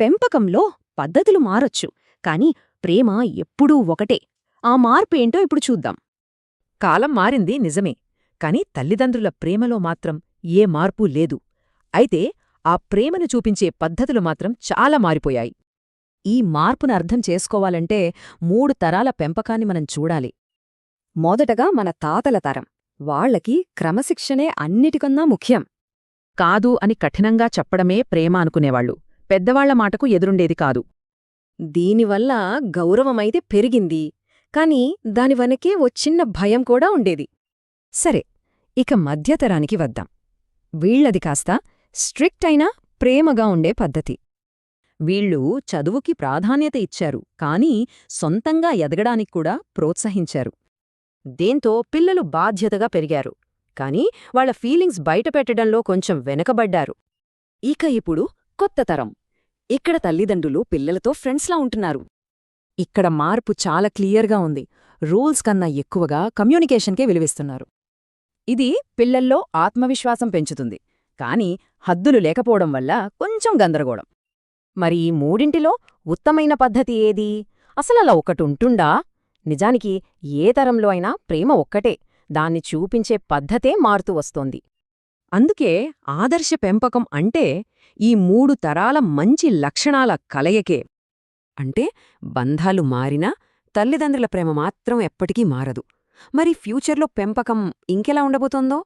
పెంపకంలో పద్ధతులు మారొచ్చు కాని ప్రేమ ఎప్పుడూ ఒకటే. ఆ మార్పేంటో ఇప్పుడు చూద్దాం. కాలం మారింది నిజమే కాని తల్లిదండ్రుల ప్రేమలో మాత్రం ఏ మార్పూ లేదు. అయితే ఆ ప్రేమను చూపించే పద్ధతులు మాత్రం చాలా మారిపోయాయి. ఈ మార్పును అర్థం చేసుకోవాలంటే మూడు తరాల పెంపకాన్ని మనం చూడాలి. మొదటగా మన తాతల తరం వాళ్ళకి క్రమశిక్షణే అన్నిటికన్నా ముఖ్యం. కాదు అని కఠినంగా చెప్పడమే ప్రేమ అనుకునేవాళ్ళు. పెద్దవాళ్ళ మాటకు ఎదురుండేది కాదు. దీనివల్ల గౌరవమైతే పెరిగింది. కాని దాని వెనకే ఓ చిన్న భయం కూడా ఉండేది. సరే ఇక మధ్యతరానికి వద్దాం. వీళ్ళది కాస్త స్ట్రిక్ట్ అయినా ప్రేమగా ఉండే పద్ధతి. వీళ్ళు చదువుకి ప్రాధాన్యత ఇచ్చారు కానీ సొంతంగా ఎదగడానికి కూడా ప్రోత్సహించారు. దేంతో పిల్లలు బాధ్యతగా పెరిగారు కాని వాళ్ళ ఫీలింగ్స్ బయటపెట్టడంలో కొంచెం వెనకబడ్డారు. ఇక ఇప్పుడు కొత్త తరం. ఇక్కడ తల్లిదండ్రులు పిల్లలతో ఫ్రెండ్స్లా ఉంటున్నారు. ఇక్కడ మార్పు చాలా క్లియర్గా ఉంది. రూల్స్ కన్నా ఎక్కువగా కమ్యూనికేషన్కే విలువిస్తున్నారు. ఇది పిల్లల్లో ఆత్మవిశ్వాసం పెంచుతుంది. కాని హద్దులు లేకపోవడం వల్ల కొంచెం గందరగోళం. మరి ఈ మూడింటిలో ఉత్తమైన పద్ధతి ఏది? అసలలా ఒకటుంటుండా నిజానికి ఏ తరంలో అయినా ప్రేమ ఒక్కటే. దాన్ని చూపించే పద్ధతే మారుతూ వస్తోంది. అందుకే ఆదర్శ పెంపకం అంటే ఈ మూడు తరాల మంచి లక్షణాల కలయకే. అంటే బంధాలు మారినా తల్లిదండ్రుల ప్రేమ మాత్రం ఎప్పటికీ మారదు. మరి ఫ్యూచర్లో పెంపకం ఇంకెలా ఉండబోతోందో?